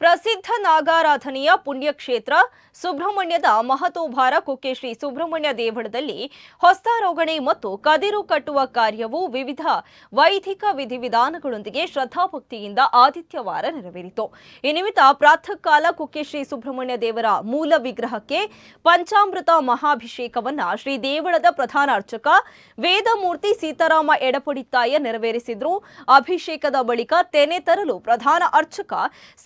ಪ್ರಸಿದ್ಧ ನಾಗಾರಾಧನೆಯ ಪುಣ್ಯಕ್ಷೇತ್ರ ಸುಬ್ರಹ್ಮಣ್ಯದ ಮಹತೋಭಾರ ಕುಕ್ಕೆ ಶ್ರೀ ಸುಬ್ರಹ್ಮಣ್ಯ ದೇವಳದಲ್ಲಿ ಹೊಸ್ತಾರೋಗಣೆ ಮತ್ತು ಕದಿರು ಕಟ್ಟುವ ಕಾರ್ಯವು ವಿವಿಧ ವೈದಿಕ ವಿಧಿವಿಧಾನಗಳೊಂದಿಗೆ ಶ್ರದ್ಧಾಭಕ್ತಿಯಿಂದ ಆದಿತ್ಯವಾರ ನೆರವೇರಿತು. ಈ ನಿಮಿತ್ತ ಪ್ರಾತಃ ಕಾಲ ಕುಕ್ಕೆ ಶ್ರೀ ಸುಬ್ರಹ್ಮಣ್ಯ ದೇವರ ಮೂಲ ವಿಗ್ರಹಕ್ಕೆ ಪಂಚಾಮೃತ ಮಹಾಭಿಷೇಕವನ್ನ ಶ್ರೀ ದೇವಳದ ಪ್ರಧಾನ ಅರ್ಚಕ ವೇದಮೂರ್ತಿ ಸೀತಾರಾಮ ಎಡಪಡಿತಾಯ ನೆರವೇರಿಸಿದ್ರು. ಅಭಿಷೇಕದ ಬಳಿಕ ತೆನೆ ತರಲು ಪ್ರಧಾನ ಅರ್ಚಕ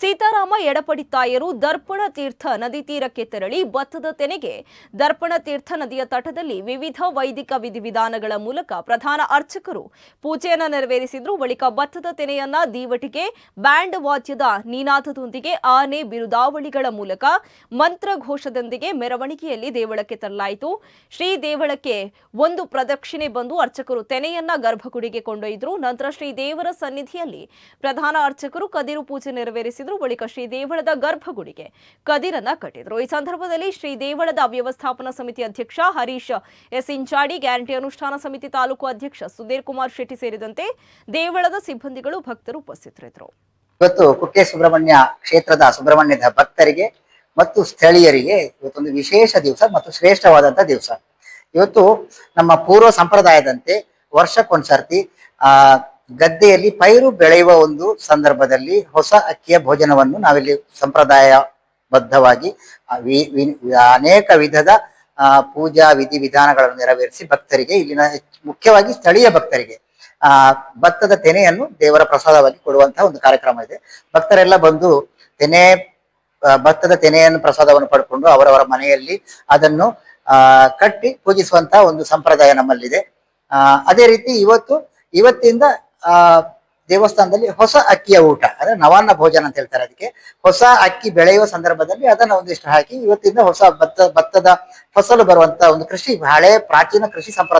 ಸೀತಾರಾಮ ಎಡಪಡಿತ್ತಾಯರು ದರ್ಪಣ ತೀರ್ಥ ನದಿ ತೀರಕ್ಕೆ ತೆರಳಿ ಭತ್ತದ ತೆನೆಗೆ ದರ್ಪಣ ತೀರ್ಥ ನದಿಯ ತಟದಲ್ಲಿ ವಿವಿಧ ವೈದಿಕ ವಿಧಿವಿಧಾನಗಳ ಮೂಲಕ ಪ್ರಧಾನ ಅರ್ಚಕರು ಪೂಜೆಯನ್ನು ನೆರವೇರಿಸಿದ್ರು. ಬಳಿಕ ಭತ್ತದ ತೆನೆಯನ್ನ ದೀವಟಿಗೆ, ಬ್ಯಾಂಡ್ ವಾದ್ಯದ ನೀನಾದದೊಂದಿಗೆ ಆನೆ ಬಿರುದಾವಳಿಗಳ ಮೂಲಕ ಮಂತ್ರ ಘೋಷದೊಂದಿಗೆ ಮೆರವಣಿಗೆಯಲ್ಲಿ ದೇವಳಕ್ಕೆ ತರಲಾಯಿತು. ಶ್ರೀ ದೇವಳಕ್ಕೆ ಒಂದು ಪ್ರದಕ್ಷಿಣೆ ಬಂದು ಅರ್ಚಕರು ತೆನೆಯನ್ನ ಗರ್ಭಗುಡಿಗೆ ಕೊಂಡೊಯ್ದರು. ನಂತರ ಶ್ರೀ ದೇವರ ಸನ್ನಿಧಿಯಲ್ಲಿ ಪ್ರಧಾನ ಅರ್ಚಕರು ಕದಿರು ಪೂಜೆ ನೆರವೇರಿಸಿದ್ರು. ಬಳಿಕ ಶ್ರೀ ದೇವಳದ ಗರ್ಭಗುಡಿಗೆ ಕದಿರನ್ನ ಕಟ್ಟಿದ್ರು. ಈ ಸಂದರ್ಭದಲ್ಲಿ ಶ್ರೀ ದೇವಳದ ವ್ಯವಸ್ಥಾಪನಾ ಸಮಿತಿ ಅಧ್ಯಕ್ಷ ಹರೀಶ್ ಎಸ್ ಇಂಚಾಡಿ, ಗ್ಯಾರಂಟಿ ಅನುಷ್ಠಾನ ಸಮಿತಿ ತಾಲೂಕು ಅಧ್ಯಕ್ಷ ಸುಧೀರ್ ಕುಮಾರ್ ಶೆಟ್ಟಿ ಸೇರಿದಂತೆ ದೇವಳದ ಸಿಬ್ಬಂದಿಗಳು ಭಕ್ತರು ಉಪಸ್ಥಿತರಿದ್ದರು. ಇವತ್ತು ಕುಕ್ಕೆ ಸುಬ್ರಹ್ಮಣ್ಯ ಕ್ಷೇತ್ರದ ಸುಬ್ರಹ್ಮಣ್ಯದ ಭಕ್ತರಿಗೆ ಮತ್ತು ಸ್ಥಳೀಯರಿಗೆ ಇವತ್ತೊಂದು ವಿಶೇಷ ದಿವಸ ಮತ್ತು ಶ್ರೇಷ್ಠವಾದಂತ ದಿವಸ. ಇವತ್ತು ನಮ್ಮ ಪೂರ್ವ ಸಂಪ್ರದಾಯದಂತೆ ವರ್ಷಕ್ಕೊಂದ್ಸರ್ತಿ, ಆ ಗದ್ದೆಯಲ್ಲಿ ಪೈರು ಬೆಳೆಯುವ ಒಂದು ಸಂದರ್ಭದಲ್ಲಿ ಹೊಸ ಅಕ್ಕಿಯ ಭೋಜನವನ್ನು ನಾವಿಲ್ಲಿ ಸಂಪ್ರದಾಯ ಬದ್ಧವಾಗಿ ಅನೇಕ ವಿಧದ ಪೂಜಾ ವಿಧಿ ವಿಧಾನಗಳನ್ನು ನೆರವೇರಿಸಿ ಭಕ್ತರಿಗೆ, ಇಲ್ಲಿನ ಮುಖ್ಯವಾಗಿ ಸ್ಥಳೀಯ ಭಕ್ತರಿಗೆ, ಆ, ಭತ್ತದ ತೆನೆಯನ್ನು ದೇವರ ಪ್ರಸಾದವಾಗಿ ಕೊಡುವಂತಹ ಒಂದು ಕಾರ್ಯಕ್ರಮ ಇದೆ. ಭಕ್ತರೆಲ್ಲ ಬಂದು ತೆನೆ ಭತ್ತದ ತೆನೆಯನ್ನು ಪ್ರಸಾದವನ್ನು ಪಡ್ಕೊಂಡು ಅವರವರ ಮನೆಯಲ್ಲಿ ಅದನ್ನು, ಆ, ಕಟ್ಟಿ ಪೂಜಿಸುವಂತಹ ಒಂದು ಸಂಪ್ರದಾಯ ನಮ್ಮಲ್ಲಿದೆ. ಅದೇ ರೀತಿ ಇವತ್ತು, ಇವತ್ತಿಂದ ಆ, ದೇವಸ್ಥಾನದಲ್ಲಿ ಹೊಸ ಅಕ್ಕಿಯ ಊಟ, ಅಂದ್ರೆ ನವಾನ್ನ ಭೋಜನ ಅಂತ ಹೇಳ್ತಾರೆ ಅದಕ್ಕೆ. ಹೊಸ ಅಕ್ಕಿ ಬೆಳೆಯುವ ಸಂದರ್ಭದಲ್ಲಿ ಅದನ್ನ ಒಂದಿಷ್ಟು ಹಾಕಿ ಇವತ್ತಿಂದ ಹೊಸ ಭತ್ತ, ಭತ್ತದ ಫಸಲು ಬರುವಂತ ಒಂದು ಕೃಷಿ, ಹಳೆ ಪ್ರಾಚೀನ ಕೃಷಿ ಸಂಪ್ರದಾಯ